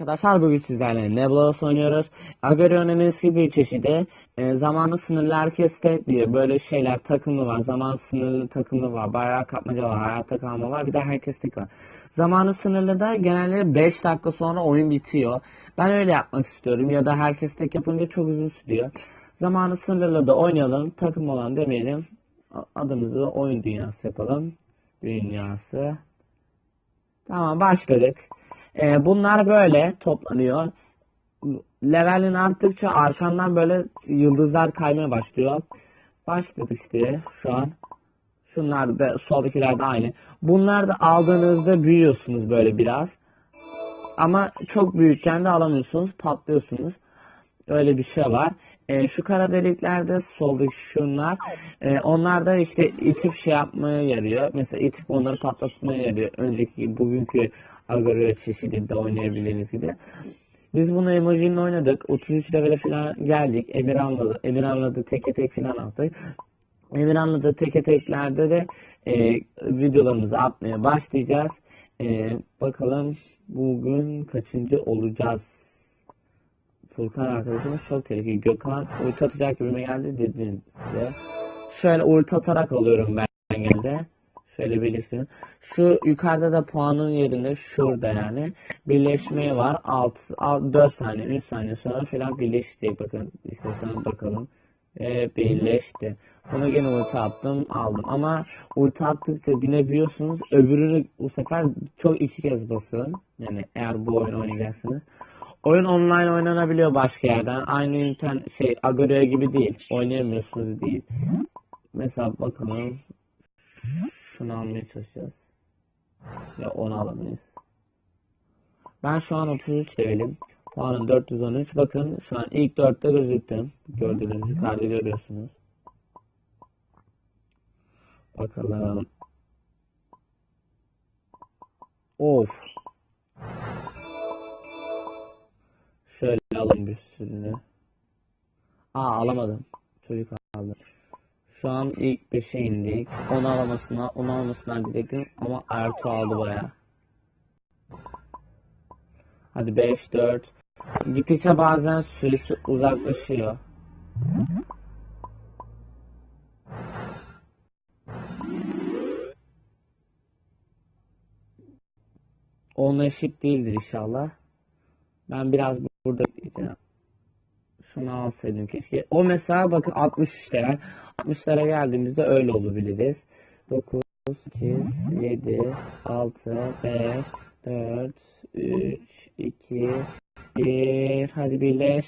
Arkadaşlar bugün sizlerle Nebulous oynuyoruz. Agorion'un eski bir çeşidi. E, zamanlı sınırlı herkes tek diye böyle şeyler takımı var. Zaman sınırlı takımı var. Bayrağı kapmaca var. Hayatta kalma var. Bir de herkes tek var. Zamanı sınırlı da genelde 5 dakika sonra oyun bitiyor. Ben öyle yapmak istiyorum. Ya da herkes tek yapınca çok uzun sürüyor. Zamanı sınırlı da oynayalım. Takım olan demeyelim. Adımızı oyun dünyası yapalım. Dünyası. Tamam başladık. Ee, bunlar böyle toplanıyor. Levelin arttıkça arkandan böyle yıldızlar kaymaya başlıyor. Başladık işte şu an. Şunlar da soldakiler de aynı. Bunlar da aldığınızda büyüyorsunuz böyle biraz. Ama çok büyükken de alamıyorsunuz. Patlıyorsunuz. Öyle bir şey var. Ee, şu kara deliklerde soldaki şunlar. Ee, onlar da işte itip şey yapmaya yarıyor. Mesela itip onları patlatmaya yarıyor. Önceki bugünkü Agora çeşidinde oynayabiliriz gibi. Biz bunu emoji'yle oynadık. 33 level'e falan geldik. Emirhan'la Emirhan'la da teke tek falan attık. Emirhan'la da teke teklerde de e, videolarımızı atmaya başlayacağız. E, bakalım bugün kaçıncı olacağız. Furkan arkadaşımız çok tehlikeli. Gökhan ulti atacak gibime geldi dedim size. Şöyle ulti atarak alıyorum ben genelde. Şöyle belirtin. Şu yukarıda da puanın yerine şurada yani birleşme var. 6, 4 saniye 3 saniye sonra falan birleşecek. Bakın isterseniz bakalım. Ve birleşti. Bunu gene ulti attım aldım. Ama ulti attıkça binebiliyorsunuz. Öbürünü bu sefer çok iki kez basın. Yani eğer bu oyun oynayacaksınız. Oyun online oynanabiliyor başka yerden. Aynı internet şey Agora'ya gibi değil. Oynayamıyorsunuz değil. Mesela bakalım. Şunu almaya çalışacağız. Ya onu alamayız. Ben şu an 33 levelim. Puanım 413. Bakın şu an ilk 4'te gözüktüm. Gördüğünüz yukarıda görüyorsunuz. Bakalım. Of. Alın bir sürünü. Aa alamadım. Çocuk aldı. Şu an ilk 5'e indik. 10 alamasına, 10 almasına diyecektim ama Ertuğ aldı baya. Hadi 5, 4. Gittikçe bazen süresi uzaklaşıyor. Onunla eşit değildir inşallah. Ben biraz burada bekleyeceğim. Şunu alsaydım keşke. O mesela bakın 60 lira. 60'lara geldiğimizde öyle olabiliriz. 9, 8, 7, 6, 5, 4, 3, 2, 1. Hadi birleş.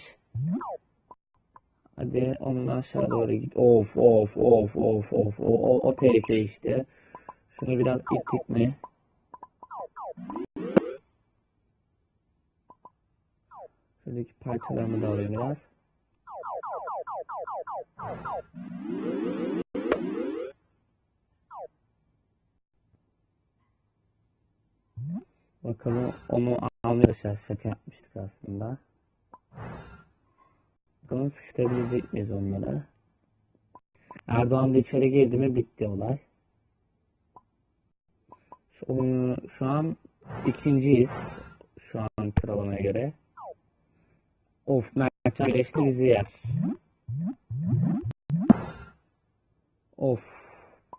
Hadi onun aşağı doğru git. Of of of of of. O, o, o tehlike işte. Şunu biraz ittik mi? Şuradaki parçalarımı da alayım. Bakalım onu almaya şaka yapmıştık aslında. Bakalım sıkıştırabilecek miyiz onları? Erdoğan da içeri girdi mi bitti olay. Şu, şu an ikinciyiz. Şu an sıralamaya göre. Of Mertcan geçti bizi yer. Of.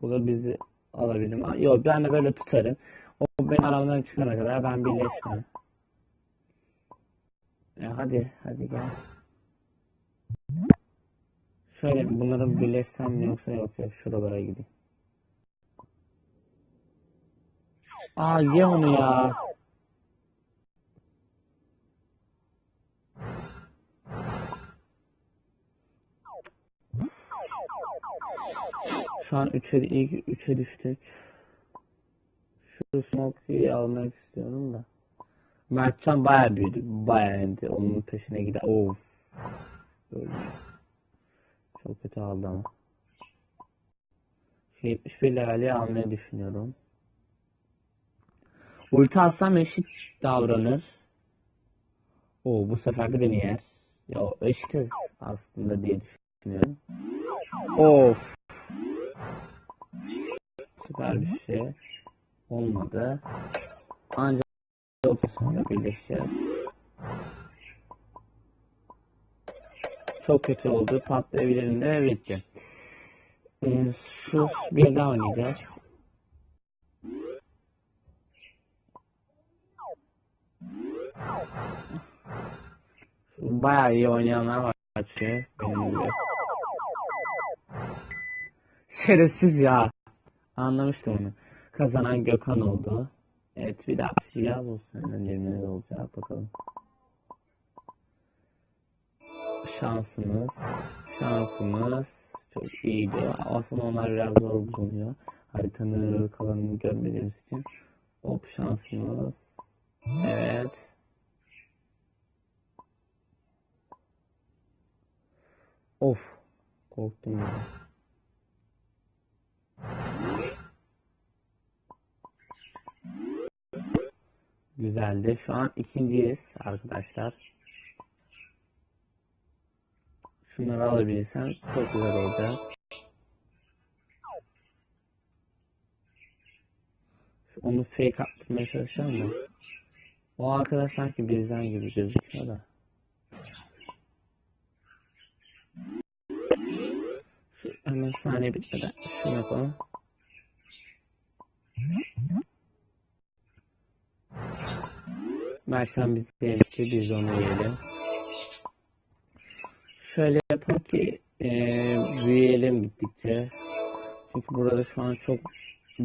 Bu da bizi alabilirim. Yok ben de böyle tutarım. O ben aramdan çıkana kadar ben birleşmem. Ya hadi hadi gel. Şöyle bunları birleşsem mi yoksa yok yok şuralara gideyim. Aa ye onu ya. Şu an 3'e ilk 3'e düştük. Şu Smokey'i almak istiyorum da. Mertcan baya büyüdü. Baya indi. Onun peşine gider. Of. Böyle. Çok kötü aldı ama. Şu 71 leveli almayı düşünüyorum. Ulti alsam eşit davranır. Oo bu sefer de beni yer. Ya eşitiz aslında diye düşünüyorum. Of. Süper bir şey. Olmadı. Ancak sonra birleşeceğiz. Çok kötü oldu. Patlayabilirim de bitti. Ee, şu bir daha oynayacağız. Bayağı iyi oynayanlar var açığı. Benim. Şerefsiz ya. Anlamıştım onu. Kazanan Gökhan oldu. Evet bir daha bir şey yaz olsun. Ne olacak bakalım. Şansımız. Şansımız çok iyiydi. Aslında onlar biraz zor bulunuyor. Haritanın kalanını görmediğimiz için. Hop şansımız. Evet. Of. Korktum ya. Güzeldi. Şu an ikinciyiz arkadaşlar. Şunları alabilirsem çok güzel olacak. Onu fake attırmaya çalışacağım da. O arkadaş sanki bizden gibi gözüküyor da. Şu hemen saniye bitmeden şunu yapalım. Mertcan bizi yemişti, biz onu yiyelim. Şöyle yapalım ki eee büyüyelim gittikçe. Çünkü burada şu an çok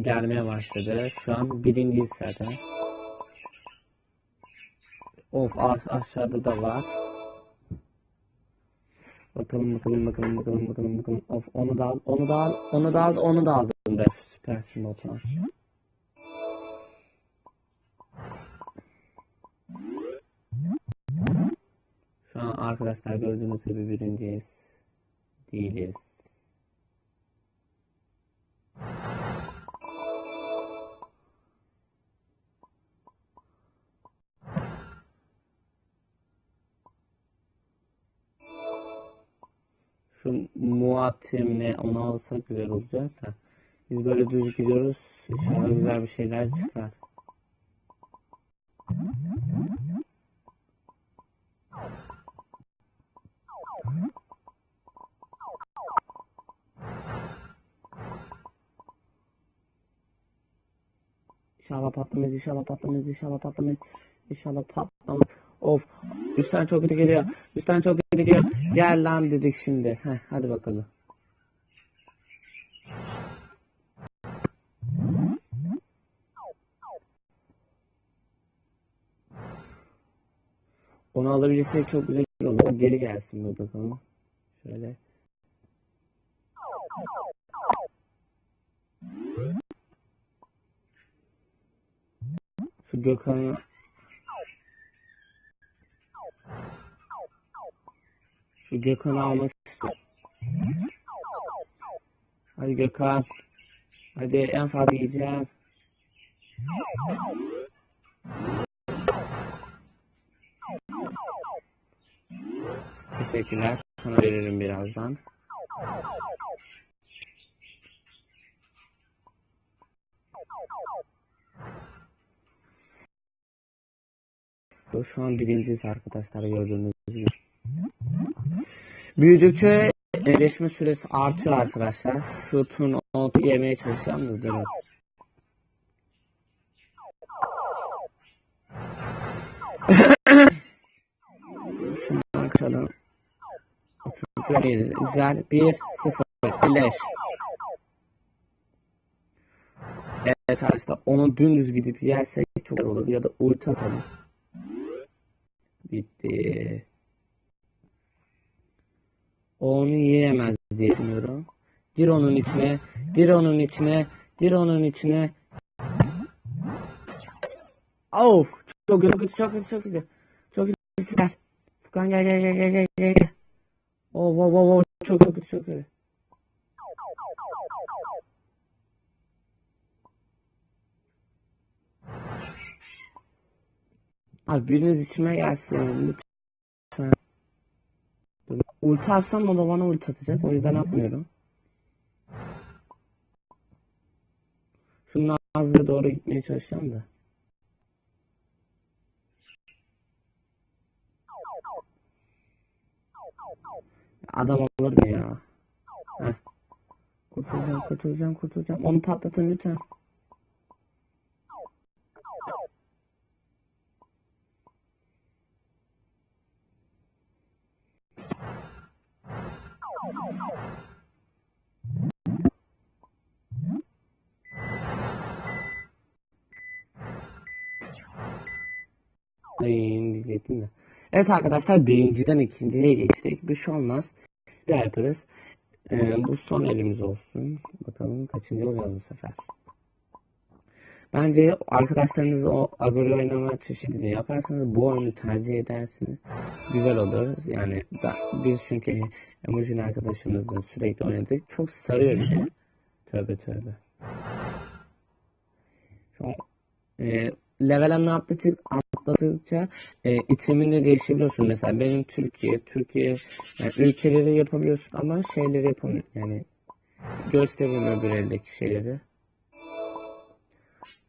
gelmeye başladı. Şu an birinciyiz zaten. Of az aşağıda da var. Bakalım bakalım bakalım bakalım bakalım bakalım. Of onu da al, onu da al, onu da al, onu da aldım be. Süpersin Batuhan. Arkadaşlar gördüğünüz gibi birinciyiz. Değiliz. Şu muatimle onu alsak güzel olacak da. Biz böyle düz gidiyoruz. İnşallah güzel bir şeyler çıkar. İnşallah patlamayız, inşallah patlamayız, inşallah patlamayız, inşallah patlamayız. Of, üstten çok kötü geliyor, üstten çok kötü geliyor. Gel lan dedik şimdi. Heh, hadi bakalım. Onu alabilirsek çok güzel olur. Geri gelsin bir bakalım. Şöyle. Şu Gökhan'ı Şu Gökhan'ı almak istiyorum. Hadi Gökhan. Hadi en fazla yiyeceğim. Teşekkürler. Sana veririm birazdan. Şu an birinciyiz arkadaşlar gördüğünüz gibi. Büyüdükçe erişme süresi artıyor arkadaşlar. Şu turn out'u yemeye çalışacağım da durun. Şunu. Güzel. 1 0 Birleş. Evet arkadaşlar onu dümdüz gidip yersek çok olur ya da ulti atalım. Bitti. Onu yiyemez diye düşünüyorum. Gir onun içine, gir onun içine, gir onun içine. Of, çok kötü, çok kötü, çok kötü, çok kötü. Gel. Furkan gel, gel, gel, gel, gel, gel, oh, oh, çok çok kötü, çok kötü. Abi biriniz içime gelsin lütfen. Ulti atsam o da bana ulti atacak. O yüzden atmıyorum. Şunun ağzına doğru gitmeye çalışacağım da. Adam olur mu ya? Heh. Kurtulacağım, kurtulacağım, kurtulacağım. Onu patlatın lütfen. Ay diyecektim de. Evet arkadaşlar birinciden ikinciye geçtik. Bir şey olmaz. Bir yaparız. Ee, bu son elimiz olsun. Bakalım kaçıncı olacağız bu sefer. Bence arkadaşlarınız o agro oynama çeşidini yaparsanız bu oyunu tercih edersiniz. Güzel olur. Yani biz çünkü Emojin arkadaşımızla sürekli oynadık. Çok sarıyor bizi. Tövbe tövbe. Şu an, e, level atlatık, atladıkça e, de değişebiliyorsun. Mesela benim Türkiye, Türkiye yani ülkeleri yapabiliyorsun ama şeyleri yapamıyorsun. Yani gösterin öbür eldeki şeyleri.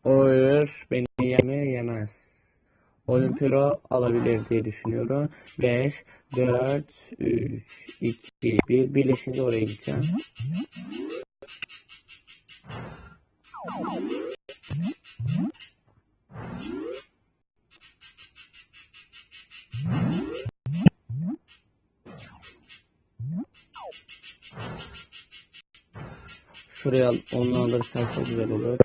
Hayır, beni yeme yemez. Olimpiro alabilir diye düşünüyorum. 5, 4, 3, 2, 1. Birleşince oraya gideceğim. Şuraya onu alırsak çok güzel olur.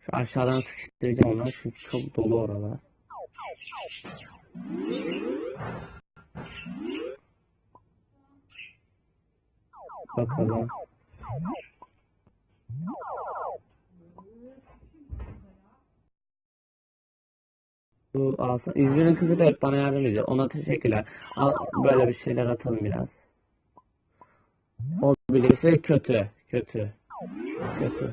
Şu aşağıdan sıkıştıracağım onları çünkü çok dolu oralar. Bakalım. Bu alsın. İzmir'in kızı da hep bana yardım ediyor. Ona teşekkürler. Al, böyle bir şeyler atalım biraz. O bilirse kötü. Kötü. Kötü.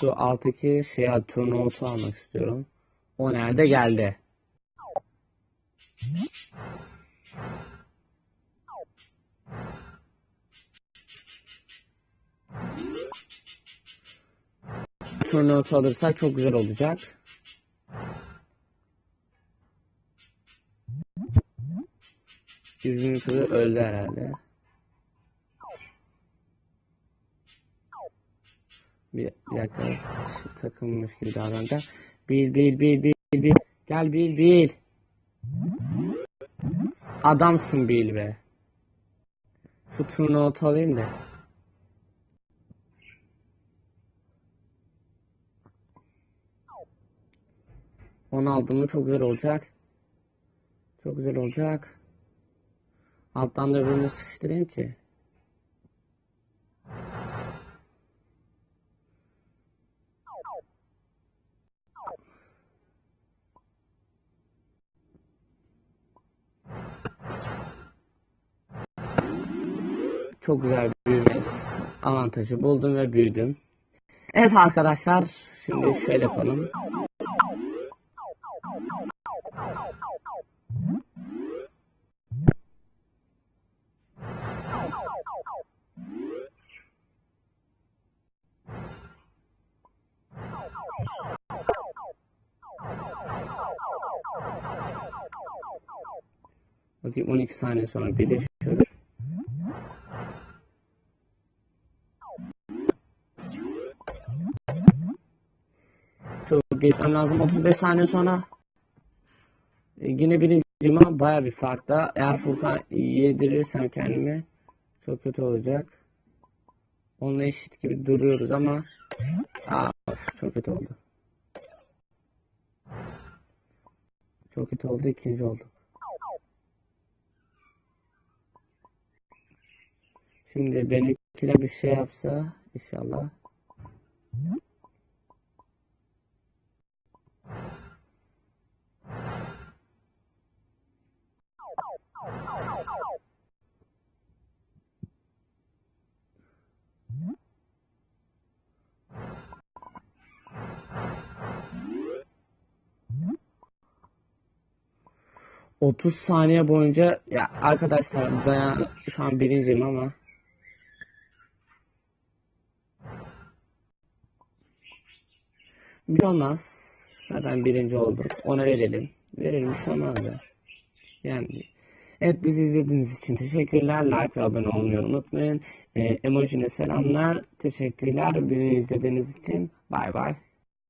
Şu alttaki şey turnuvosu almak istiyorum. O nerede geldi? Turnuvosu alırsak çok güzel olacak. Yüzünün kızı öldü herhalde. Bir, bir dakika takılmış gibi davranacak. Bil bil bil bil bil. Gel bil bil. Adamsın bil be. Şu turnuva alayım da. Onu aldım mı çok güzel olacak. Çok güzel olacak. Alttan da öbürünü sıkıştırayım ki. Çok güzel büyüme avantajı buldum ve büyüdüm. Evet arkadaşlar şimdi şöyle yapalım. Bakayım 12 saniye sonra birleşiyoruz. Çok geçmem lazım 35 saniye sonra. E, yine birinciyim ama baya bir farkta. Eğer Furkan yedirirsem kendimi çok kötü olacak. Onunla eşit gibi duruyoruz ama Aa, çok kötü oldu. Çok kötü oldu ikinci olduk. Şimdi benimkiler bir şey yapsa inşallah. 30 saniye boyunca ya arkadaşlar ben şu an birinciyim ama bir olmaz. Zaten birinci oldum. Ona verelim. Verelim bir şey olmaz ya. Yani Evet bizi izlediğiniz için teşekkürler. Like abone olmayı unutmayın. Ee, emojine selamlar. Teşekkürler. Beni izlediğiniz için. Bay bay.